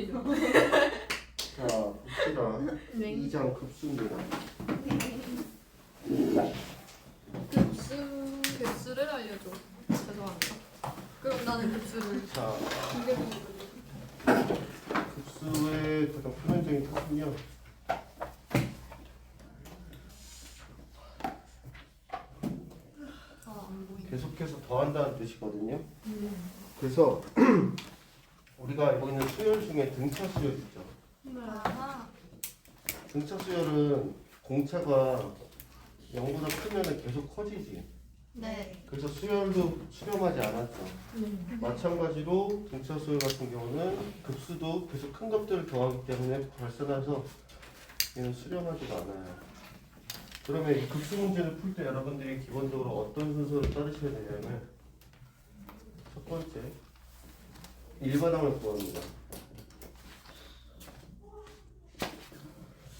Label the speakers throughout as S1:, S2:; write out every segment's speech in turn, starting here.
S1: 수연이죠.
S2: 자, 봅시다.
S1: 네.
S2: 2장 급수입니다.
S1: 급수 급수를 알려줘. 죄송합니다. 그럼 나는 급수를
S2: 자, 급수의 가장 표면적인 뜻은요.
S1: 잘안 보이네.
S2: 계속해서 더한다는 뜻이거든요.
S1: 음.
S2: 그래서 우리가 알고 있는 수열 중에 등차 수열 있죠. 등차 수열은 공차가 0보다 크면 계속 커지지.
S1: 네.
S2: 그래서 수열도 수렴하지 않았죠.
S1: 음.
S2: 마찬가지로 등차 수열 같은 경우는 급수도 계속 큰 것들을 더하기 때문에 발산해서 얘는 수렴하지가 않아요. 그러면 이 급수 문제를 풀 때 여러분들이 기본적으로 어떤 순서를 따르셔야 되냐면 첫 번째 일반항을 구합니다.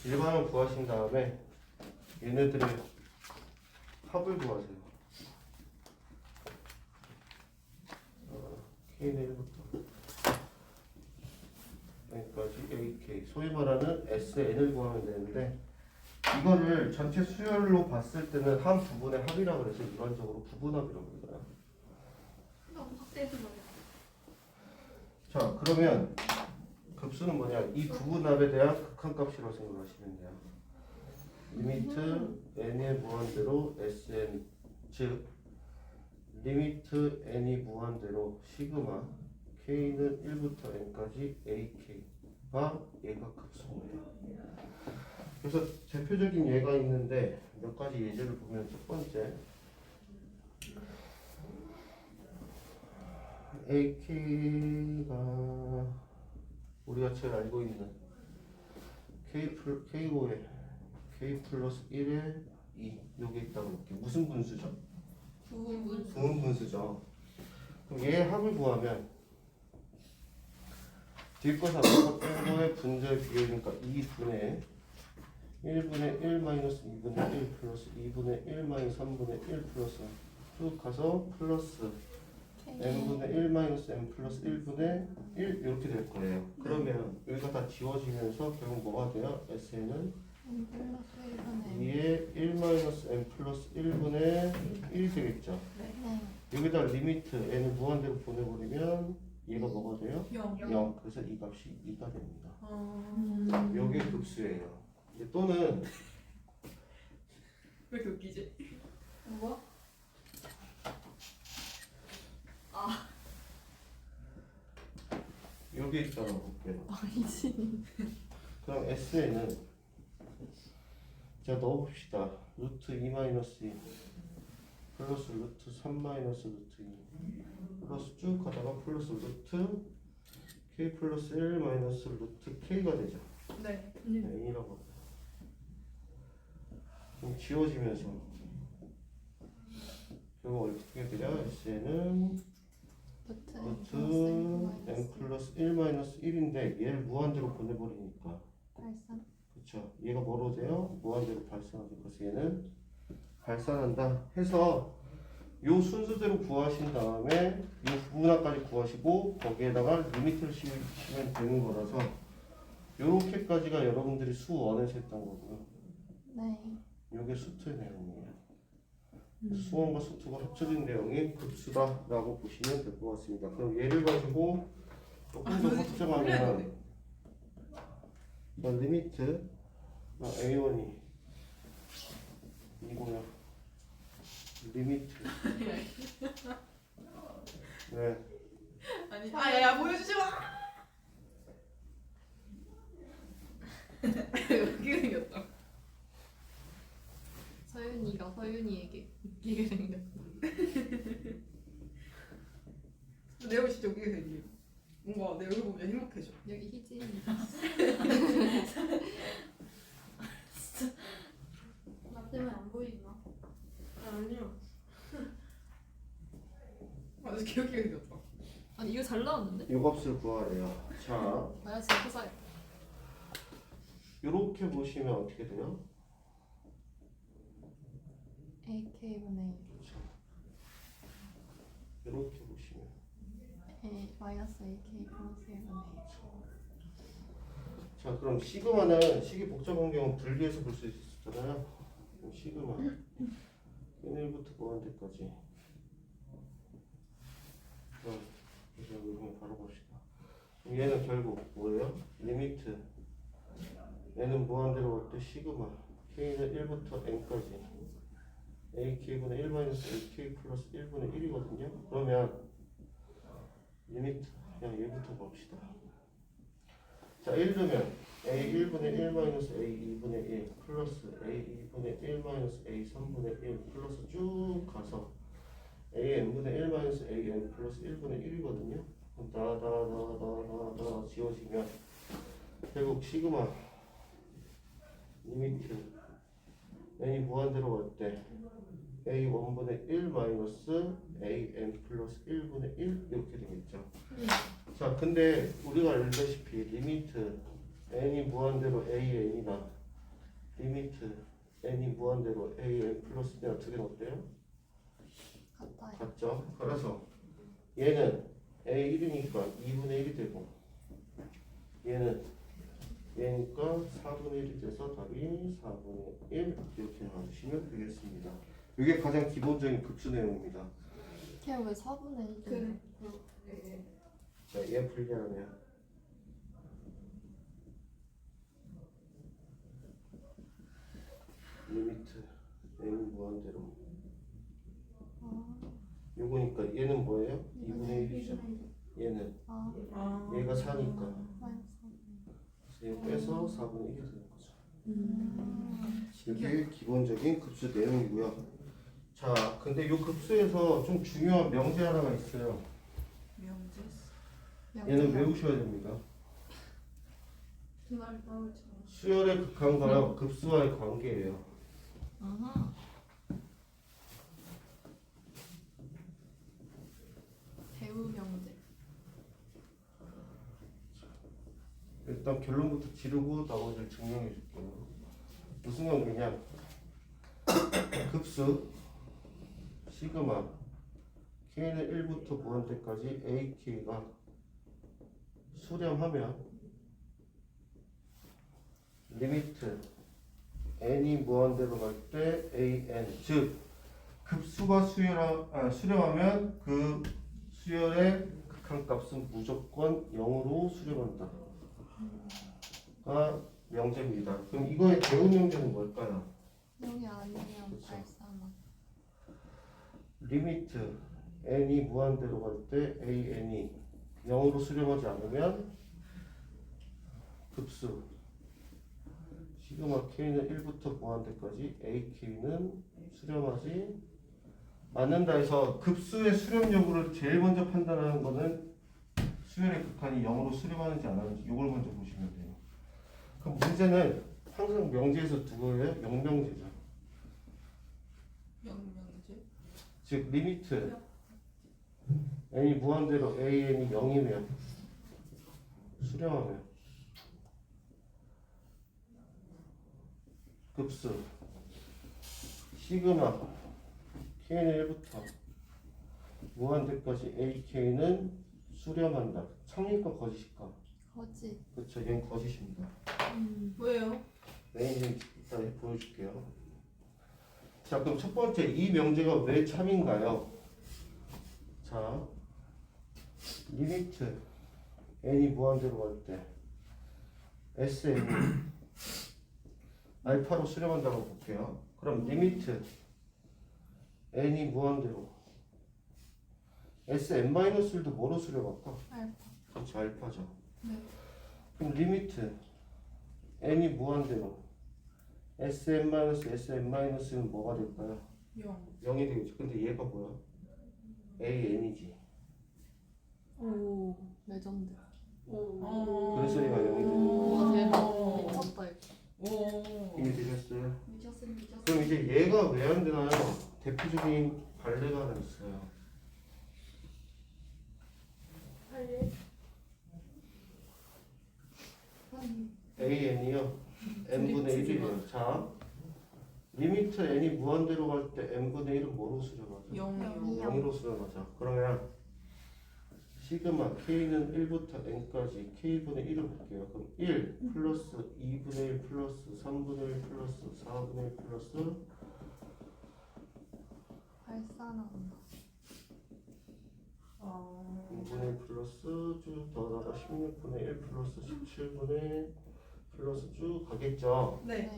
S2: 일반항을 구하신 다음에 얘네들의 합을 구하세요. 어, K는 1부터 여기까지 AK 소위 말하는 SN을 구하면 되는데 이거를 전체 수열로 봤을 때는 한 부분의 합이라고 해서 일반적으로 부분합이라고 그러잖아요.
S1: 너무 확대해서 말해.
S2: 자 그러면 급수는 뭐냐? 이 부분합에 대한 극한값이라고 생각하시면 돼요. 리미트 n의 무한대로 sn 즉 리미트 n이 무한대로 시그마 k는 1부터 n까지 ak가 얘가 급수입니다 그래서 대표적인 예가 있는데 몇 가지 예제를 보면 첫 번째 AK가 우리가 제일 알고 있는 K 플 K5에 K 플러스 1에 2 요게 있다고 볼게요. 무슨 분수죠?
S1: 부분
S2: 부분 분수죠. 그럼 얘 합을 구하면 잡아서 뺀 거의 분자의 비율이니까 2분의 1분의 1 마이너스 2분의 1 플러스 2분의 1 마이너스 3분의 1 플러스 쭉 가서 플러스 n분의 1 마이너스 n 플러스 1분의 1 이렇게 될 거예요. 그러면 여기가 다 지워지면서 결국 뭐가 돼요? SN은
S1: 플러스 1분의
S2: 2의 1 마이너스 n 플러스 1분의 1이 되겠죠.
S1: 네.
S2: 여기다 리미트 n을 무한대로 보내버리면 얘가 뭐가 돼요?
S3: 0.
S2: 0. 그래서 이 값이 2가 됩니다.
S3: 어...
S2: 요게 급수예요. 이제 또는
S3: 왜 이렇게 웃기지?
S1: 뭐?
S2: 요게 있다고 볼게요.
S1: 아니지.
S2: 그럼 SN은 자 넣어봅시다. 루트 2 마이너스 2 플러스 루트 3 마이너스 루트 2 플러스 쭉 가다가 플러스 루트 k 플러스 1 마이너스 루트 k가 되죠.
S3: 네.
S2: n이라고 합니다. 그럼 지워지면서 결국 어떻게 되냐?
S1: 루트
S2: 루트
S1: n
S2: 플러스 1 마이너스 1인데 얘를 무한대로 보내버리니까
S1: 발산.
S2: 그렇죠. 얘가 뭐로 돼요? 무한대로 발산하죠. 그래서 얘는 발산한다 해서 요 순서대로 구하신 다음에 요 부분화까지 구하시고 거기에다가 리미트를 씌우시면 되는 거라서 요렇게까지가 여러분들이 수원에서 했던 거고요.
S1: 네.
S2: 요게 수투의 내용이에요. 수원과 수투가 합쳐진 내용이 급수다라고 보시면 될 것 같습니다. 그럼 얘를 가지고 조금 더 확정하면 자, 리미트 아, A1이 이고요. 리미트 네
S3: 아니, 아, 야, 야, 보여주지 마! 웃기게 생겼다.
S1: 서윤이가 서윤이에게 웃기게 생겼다.
S3: 내 얼굴 진짜 웃기게 생겨. 뭔가 내 얼굴 보면 행복해져.
S1: 여기 희진이. 나 때문에 안 보이나?
S3: 아니요. 아, 진짜 개웃기게 생겼다.
S1: 아니 이거 잘
S2: 값을 구하래요. 자
S1: 진짜 회사에.
S2: 요렇게 보시면 어떻게 돼요?
S1: AK분의
S2: 이렇게 보시면
S1: A 마이너스 AK 플러스 1분의
S2: 자 그럼 시그마는 식이 복잡한 경우 분리해서 볼 수 있었잖아요. 그럼 시그마 N1부터 무한대까지. 그럼 이제 이거 바로 봅시다. 얘는 결국 뭐예요? 리미트 N은 무한대로 갈때 시그마 K는 1부터 N까지 AK분의 1 마이너스 AK 플러스 1분의 1이거든요. 그러면 리미트 그냥 얘부터 봅시다. 자, 1 두면 A 1분의 1 마이너스 A 2분의 1 플러스 A 2분의 1 마이너스 A 3분의 1 플러스 쭉 가서 A n분의 1 마이너스 A n 플러스 1분의 1이거든요. 다다다다다다 지워지면 결국 시그마 리미트 n이 무한대로 갈 때 a 1분의 1 마이너스 a n 플러스 1분의 1 이렇게 되겠죠. 자, 근데 우리가 알다시피 리미트 n이 무한대로 a n이나 리미트 n이 무한대로 a n 플러스 1이나 두개는 어때요?
S1: 같아요.
S2: 같죠? 그래서 얘는 a 1이니까 2분의 1이 되고 얘는 얘니까 4분의 1이 돼서 답이 4분의 1 이렇게 나와주시면 되겠습니다. 이게 가장 기본적인 급수 내용입니다.
S1: 걔 왜 4분의 1?
S3: 그래.
S2: 자, 얘 분리하면 리미트 n 무한대로
S1: 아,
S2: 요거니까 얘는 뭐예요? 2분의 1이죠. 얘는
S1: 아,
S3: 아.
S2: 얘가 4니까
S1: 마이너스
S2: 그래서 얘 빼서 4분의 1이 되는 거죠.
S1: 음.
S2: 이게 기본적인 급수 내용이고요. 자, 근데 이 급수에서 좀 중요한 명제 하나가 있어요.
S3: 명제.
S2: 얘는 외우셔야 됩니다. 수열의 극한과랑 급수와의 관계예요.
S1: 아하. 배우 명제.
S2: 일단 결론부터 지르고 나머지를 증명해 줄게요. 무슨 관계냐? 급수 시그마 k는 1부터 무한대까지 ak가 수렴하면 리미트 n이 무한대로 갈 때 an 즉 급수가 수렴 아, 수렴하면 그 수열의 극한값은 무조건 0으로 수렴한다. 가 명제입니다. 그럼 이거의 대응 명제는 뭘까요?
S1: 여기 아니면
S2: 그쵸.
S1: 발사만.
S2: 리미트 n이 무한대로 갈 때 an이 0으로 수렴하지 않으면 급수 시그마 k는 1부터 무한대까지 ak는 수렴하지 않는다 해서 급수의 수렴 여부를 제일 먼저 판단하는 거는 수열의 극한이 0으로 수렴하는지 안 하는지 이걸 먼저 보시면 돼요. 그럼 문제는 항상 명제에서 누구예요? 영명제죠.
S3: 명명제.
S2: 즉 리미트 n이 무한대로 an이 0이면 수렴하면 급수 시그마 k는 1부터 무한대까지 ak는 수렴한다. 성립과 거짓일까?
S1: 거지.
S2: 그렇죠. 얘는 거짓입니다.
S1: 음.
S3: 왜요?
S2: 메인은 이따 보여줄게요. 자, 그럼 첫 번째 이 명제가 왜 참인가요? 자, 리미트 n이 무한대로 갈 때 Sn이 알파로 수렴한다고 볼게요. 그럼 리미트 n이 무한대로 Sn-1도 뭐로 수렴할까?
S1: 알파.
S2: 그렇죠, 알파죠.
S1: 네.
S2: 그럼 리미트 n이 무한대로 Sn-Sn-는 뭐가 될까요?
S3: 영.
S2: 0이 되겠죠. 근데 얘가 뭐야? AN이지.
S1: 오. 레전드.
S3: 오.
S2: 그래서 얘가 영이 되는
S1: 와 대박.
S3: 오.
S1: 미쳤다 이거.
S3: 오.
S2: 이해되셨어요?
S1: 미쳤어 미쳤어.
S2: 그럼 이제 얘가 왜 안 되나요? 대표적인 발레가 하나 있어요. AN이요. n분의 1이에요. 자, 리미트 n이 무한대로 갈 때 n분의 1은 뭐로 수렴하죠?
S3: 영.
S1: 영이요.
S2: 0으로 수렴하자. 그러면 시그마 k는 1부터 n까지 k분의 1을 볼게요. 그럼 1 플러스 2분의 1 플러스 3분의 1 플러스 4분의 1 플러스
S1: 나온다.
S3: 어...
S2: 2분의 1 플러스 쭉 더하다가 16분의 1 플러스 17분의 플러스 쭉 가겠죠.
S3: 네.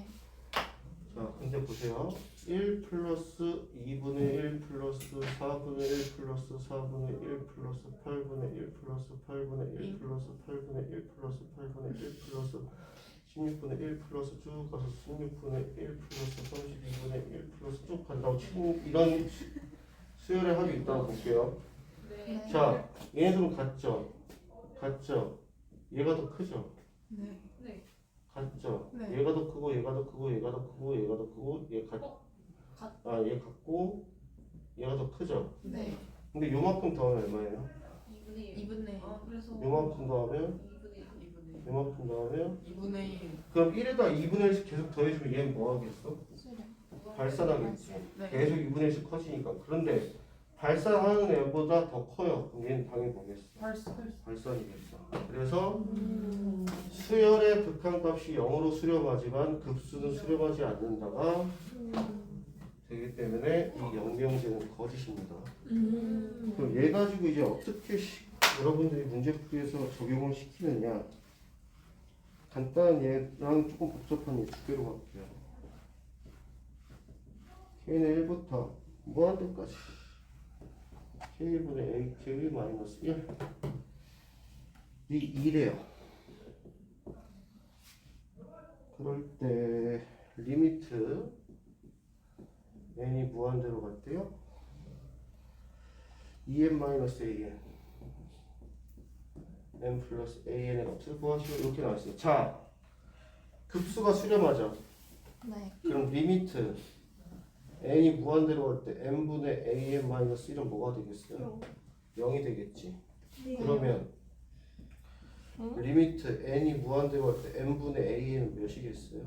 S2: 자, 근데 보세요. 1 플러스 2분의 1 플러스 4분의 1 플러스 4분의 1 플러스 8분의 1 플러스 8분의 1 플러스 8분의 1 플러스 8분의 1 플러스 16분의 1 플러스 쭉 가서 16분의 1 플러스 32분의 1 플러스 쭉 간다고 치는 이런 수- 수열의 합이 있다고 볼게요.
S1: 네.
S2: 자, 얘네들은 같죠? 같죠? 얘가 더 크죠?
S3: 네.
S2: 같죠?
S3: 네.
S2: 얘가 더 크고 얘가 더 크고 얘가 더 크고 얘가 더 크고 얘 같,
S1: 어? 같-
S2: 아, 얘 같고 얘가 더 크죠?
S3: 네.
S2: 근데 요만큼 더하면 얼마예요?
S4: 2분의 1.
S3: 2분의 1.
S4: 아, 그래서
S2: 요만큼 더하면
S4: 2분의 1.
S3: 2분의 1.
S2: 요만큼 더하면
S3: 2분의 1.
S2: 그럼 1에다 2분의 1씩 계속 더해주면 얘는 뭐 하겠어? 발산하겠지.
S3: 네.
S2: 계속 2분의 1씩 커지니까. 그런데 발산하는 애보다 더 커요. 얘는 당연히 뭐겠어?
S3: 발사.
S2: 발산이겠어. 그래서
S3: 음.
S2: 수열의 극한값이 0으로 수렴하지만 급수는 수렴하지 않는다가 되기 때문에 이 영명제는 거짓입니다.
S3: 음.
S2: 그럼 얘 가지고 이제 어떻게 시- 여러분들이 문제 풀이에서 적용을 시키느냐 간단한 얘랑 조금 복잡한 얘 두 개로 갈게요. k는 1부터 무한대까지 k분의 a k 마이너스 1 이 2래요. 그럴 때 리미트 n이 무한대로 갈 때요. 2n 마이너스 an n 플러스 an의 값을 구하시오 이렇게 나왔어요. 자, 급수가 수렴하죠.
S1: 네.
S2: 그럼 리미트 n이 무한대로 갈 때 n분의 an 마이너스 1은 뭐가 되겠어요? 0이 되겠지. 그러면
S1: 응?
S2: 리미트 n이 무한대로 갈 때 n분의 an은 몇이겠어요?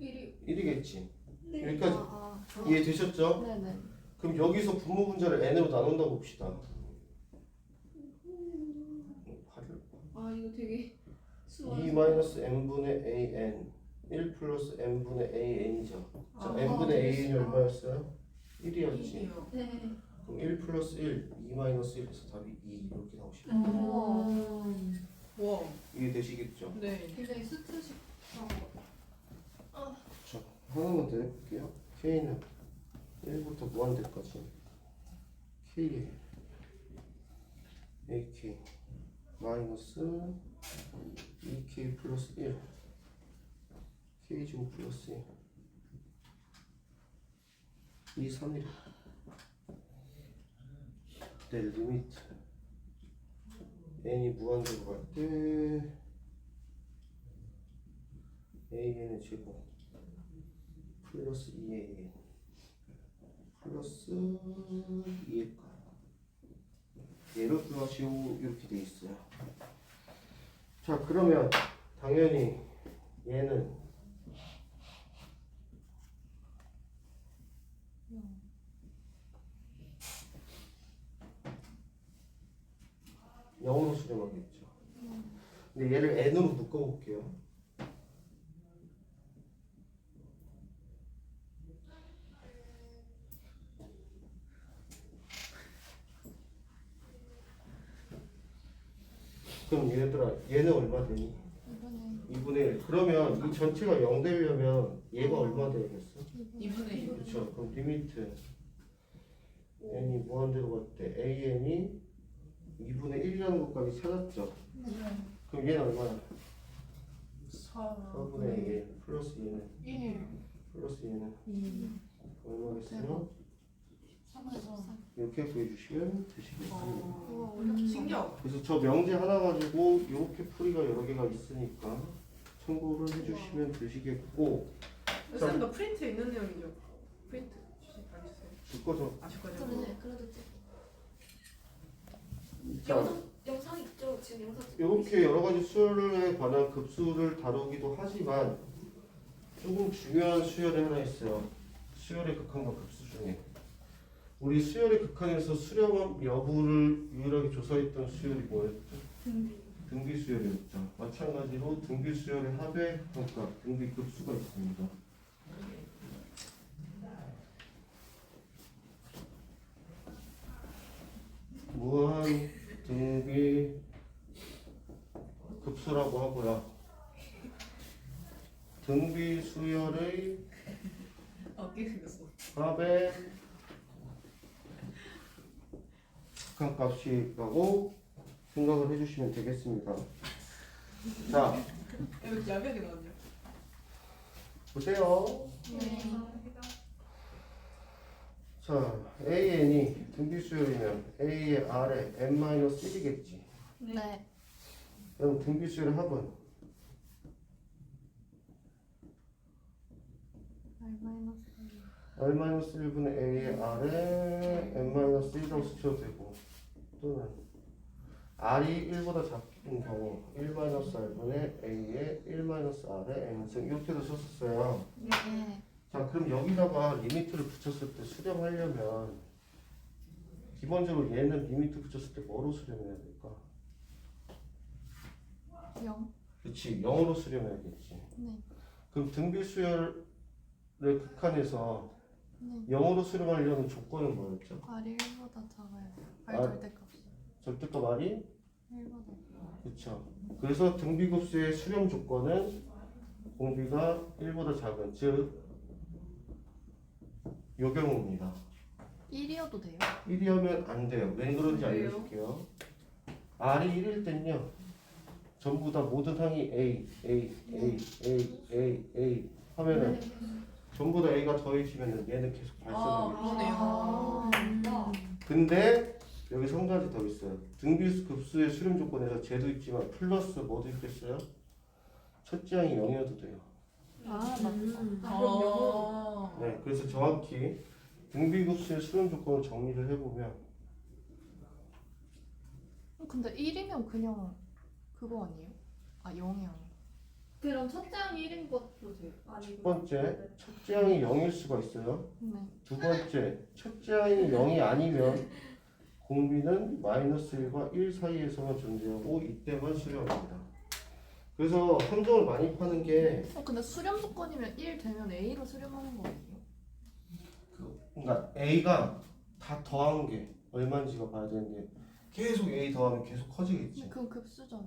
S4: 1이
S2: 1이겠지.
S1: 네.
S2: 여기까지
S1: 아,
S2: 이해되셨죠?
S1: 아. 네네.
S2: 그럼 여기서 분모 분자를 n으로 나눈다 봅시다.
S4: 아, 이거 되게
S2: 2 마이너스 n분의 an 1 플러스 n분의 an이죠. 자,
S3: 아,
S2: n분의 an이. 얼마였어요? 1이었지.
S3: 1이요.
S4: 네.
S2: 그럼 1 플러스 1, 2 마이너스 1에서 답이 2 이렇게 나오시죠.
S3: 음. 와.
S2: 이해 되시겠죠?
S3: 네.
S4: 굉장히 수트식.
S2: 자, 하나만 더 해볼게요. k는 1부터 무한대까지 k ak 마이너스 2k 플러스 1 k 제곱 플러스 1 2, 3일 네, 리미트 n이 무한대로 갈때 an의 제곱. 플러스 2a 플러스 2의 값. 얘를 구하시오 이렇게 돼 있어요. 자 그러면 당연히 얘는 영으로 수렴하겠죠 근데 얘를 n으로 묶어볼게요 그럼 얘들아 얘는 얼마 되니?
S1: 이번에
S2: 2분의 1 그러면 이 전체가 0 되려면 얘가 얼마 되겠어?
S3: 2분의 1.
S2: 그렇죠 그럼 리미트 n이 무한대로 갈 때 an이 2분의 1이라는 것까지 찾았죠 그럼 얘는 얼마야? 4분의 1 플러스 얘는
S3: 1.
S2: 플러스 얘는
S3: 2.
S2: 얼마겠어요?
S1: 3에서
S2: 이렇게 구해주시면 되시겠습니다
S3: 어.
S1: 우와 어렵다.
S3: 신기하다.
S2: 그래서 저 명제 하나 가지고 이렇게 풀이가 여러 개가 있으니까 참고를 해주시면 되시겠고
S3: 선생님 너 프린트 있는 내용이죠? 프린트 주시 알겠어요.
S2: 줄 거죠?
S3: 아실 거죠?
S4: 그러네. 그래도 좀.
S2: 자
S4: 영상, 영상 있죠? 지금 영상 찍고
S2: 이렇게 여러 가지 수열에 관한 급수를 다루기도 하지만 조금 중요한 수열이 하나 있어요. 수열의 극한과 급수 중에 우리 수열의 극한에서 수렴 여부를 유일하게 조사했던 수열이 뭐였죠? 등비 수열이었죠. 마찬가지로 등비 수열의 합의 그러니까 등비 급수가 있습니다. 무한 등비 급수라고 하고요. 등비 수열의
S3: 어깨.
S2: 합의 극한값이라고 생각을 해주시면 되겠습니다. 자,
S3: 야비하게 나왔냐?
S2: 보세요.
S1: 네.
S2: 자, AN이 등비수열이면 A의 R에 N-1이겠지.
S1: 네.
S2: 그럼 등비수열의 합은
S1: R 마이너스
S2: R-1분의 A의 R에 N-1이라고 쓰셔도 되고 또는 R이 1보다 작은 경우 1-R분의 A의 1-R의 N승 이렇게도 썼었어요.
S1: 네.
S2: 자 그럼 여기다가 리미트를 붙였을 때 수렴하려면 기본적으로 얘는 리미트 붙였을 때 뭐로 수렴해야 될까?
S1: 0.
S2: 그렇지 0으로 수렴해야겠지
S1: 네.
S2: 그럼 등비수열의 극한에서
S1: 네.
S2: 0으로 수렴하려는 조건은 뭐였죠?
S1: R이 1보다 작아요. R
S2: R.
S1: 절대값이
S2: 절대값 R이
S1: 1보다.
S2: 그렇죠 그래서 등비급수의 수렴 조건은 공비가 1보다 작은 즉 요 경우입니다
S1: 1이어도 돼요?
S2: 1이하면 안 돼요. 왜 그런지
S3: 왜요?
S2: 알려줄게요. R이 1일 땐요. 전부 다 모든 항이 A, A, A, A, A, A 하면은 전부 다 A가 더해지면 얘는 계속
S3: 아,
S2: 발생하겠죠.
S3: 그러네요.
S2: 근데 여기서 한 가지 더 있어요. 등비수 급수의 수렴 조건에서 쟤도 있지만 플러스 뭐도 있겠어요? 첫째 항이 0이어도 돼요.
S1: 아, 맞다.
S3: 아,
S2: 네, 그래서 정확히 등비급수의 수렴 조건을 정리를 해보면
S1: 근데 1이면 그냥 그거 아니에요? 아, 0이 아니에요.
S4: 그럼 첫째 항이 1인 것도 돼요? 아니고
S2: 첫 번째, 첫째 항이 0일 수가 있어요.
S1: 네.
S2: 두 번째, 첫째 항이 0이 아니면 공비는 마이너스 1과 1 사이에서만 존재하고 이때만 수렴합니다. 그래서 함정을 많이 파는 게
S1: 어, 근데 수렴 조건이면 1 되면 A로 수렴하는 거 아니에요?
S2: 그, 그러니까 A가 다 더한 게 얼마인지가 봐야 되는데 계속 A 더하면 계속 커지겠지.
S1: 그건 급수잖아.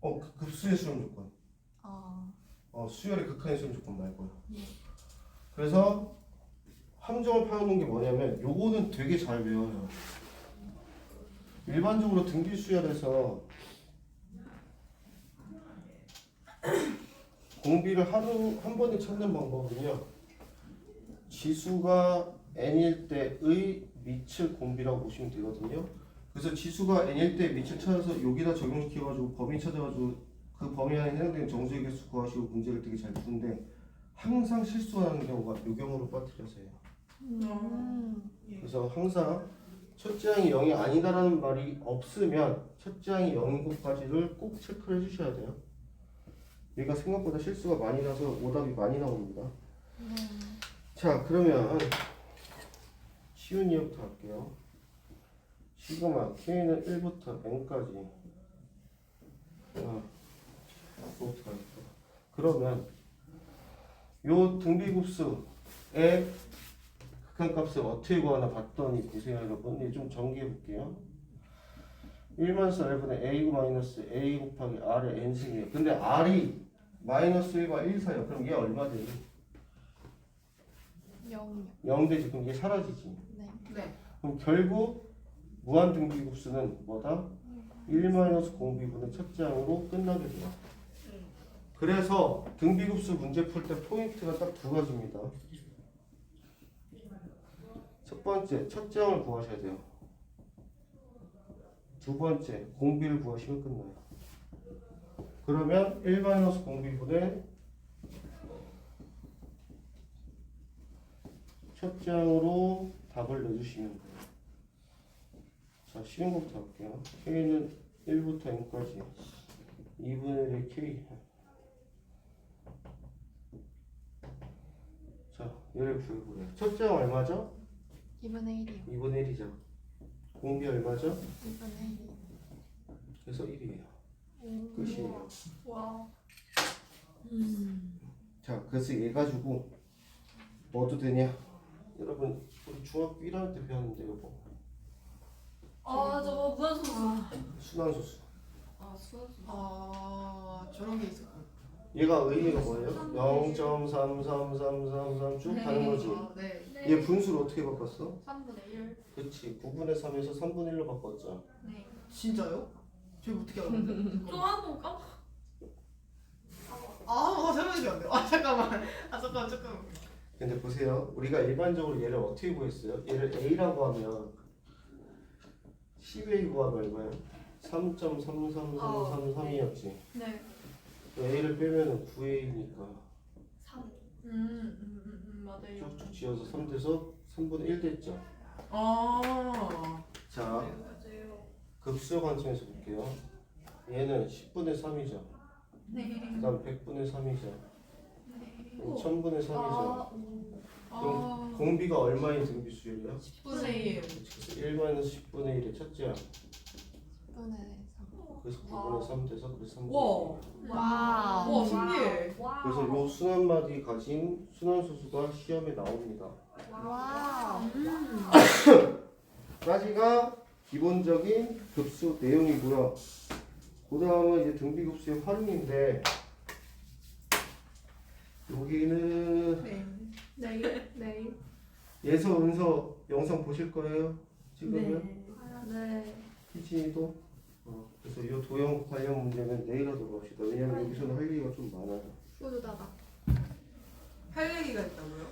S2: 어, 그 급수의 수렴 조건.
S1: 아,
S2: 어, 수열의 극한의 수렴 조건 말고요.
S1: 네.
S2: 그래서 함정을 파는 게 뭐냐면 요거는 되게 잘 외워요. 일반적으로 등비 수열에서 공비를 하루 한 번에 찾는 방법은요. 지수가 n일 때의 밑을 공비라고 보시면 되거든요. 그래서 지수가 n일 때 밑을 찾아서 여기다 적용시켜가지고 범위 찾아가지고 그 범위 안에 해당되는 정수의 개수 구하시고 문제를 되게 잘 푸는데 항상 실수하는 경우가 요 경우로 빠뜨려서요.
S1: 음.
S2: 그래서 항상 첫째 항이 0이 아니다라는 말이 없으면 첫째 항이 0인 것까지를 꼭 체크를 해주셔야 돼요. 얘가 생각보다 실수가 많이 나서 오답이 많이 나옵니다.
S1: 네.
S2: 자 그러면 쉬운 이부터 할게요. 시그마 k는 1부터 n까지 어, 할게요. 그러면 요 등비급수의 극한값을 어떻게 구하나 봤더니 보세요 여러분 이제 좀 정리해 볼게요 1만스 r분의 a 마이너스 a 곱하기 r의 n승이에요 근데 r이 마이너스 1과 1 사이야 그럼 얘 얼마 되니?
S1: 0이요.
S2: 0 되지 그럼 얘 사라지지
S1: 네.
S3: 네.
S2: 그럼 결국 무한 등비급수는 뭐다? 1 마이너스 공비분의 첫째 항으로 끝나게 돼요 그래서 등비급수 문제 풀 때 포인트가 딱 두 가지입니다. 첫 번째, 첫째 항을 구하셔야 돼요. 두 번째, 공비를 구하시면 끝나요. 그러면 1 마이너스 공비분의 첫째 항으로 답을 내주시면 돼요. 자, 쉬운 것부터 할게요. K는 1부터 N까지 2분의 1 K 자, 얘를 구해보래요. 첫째 항 얼마죠?
S1: 2분의 1이요.
S2: 2분의 1이죠. 공비 얼마죠?
S1: 2분의 1.
S2: 그래서 1이에요.
S1: 음.
S2: 끝이에요.
S4: 와.
S2: 자, 그래서 얘 가지고 뭐도 되냐? 여러분, 우리 중학교 1학년 때 배웠는데 이거
S4: 아 저거 무한소수.
S2: 순환소수.
S4: 아 수학수.
S3: 아 저런 게 있었고.
S2: 얘가 의미가 뭐예요? 0.33333쭉 가는 거지.
S3: 아, 네.
S2: 얘 분수를 어떻게 바꿨어?
S4: 3분의 1.
S2: 그치 9분의 3에서 3분의 1로 바꿨죠.
S4: 네.
S3: 진짜요? 제가 어떻게 알았는데?
S4: 까먹.
S3: 아안 돼요. 아 잠깐만. 아 잠깐 만 잠깐만.
S2: 근데 보세요. 우리가 일반적으로 얘를 어떻게 구했어요? 얘를 A라고 하면 10A 구하면 얼마야? 3.33333이었지.
S4: 네.
S2: A를 빼면은 9A니까
S4: 3.
S3: 음, 음, 음, 음.
S4: 맞아요.
S2: 쭉쭉 지어서 3 돼서 3분의 1 됐죠.
S3: 아.
S2: 자,
S4: 네, 맞아요.
S2: 급수 관점에서 볼게요. 얘는 10분의 3이죠.
S4: 네.
S2: 그 다음 100분의 3이죠.
S4: 네.
S2: 1000분의 3이죠.
S4: 아, 오.
S3: 아.
S2: 공비가 얼마인 등비수열이야?
S3: 10분의 1.
S2: 그래서 1 마이너스 10분의 1의 첫째야.
S1: 10분의 3.
S2: 그래서 9분의 3 돼서 그래서 3분의
S3: 와.
S2: 1.
S1: 와우.
S3: 와 신기해.
S4: 와우.
S2: 그래서 요 순환마디 가진 순환소수가 시험에 나옵니다.
S1: 와우.
S2: 까지가 기본적인 급수 내용이고요. 그 다음은 이제 등비급수의 활용인데 여기는
S3: 네.
S4: 내일. 내일.
S2: 예서 은서 영상 보실 거예요? 지금은
S4: 네.
S2: 희진이도 어, 그래서 이 도형 관련 문제는 내일 하도록 합시다. 왜냐면 여기서는 할 얘기가 좀 많아요.
S4: 뿌듯하다.
S3: 할 얘기가 있다고요?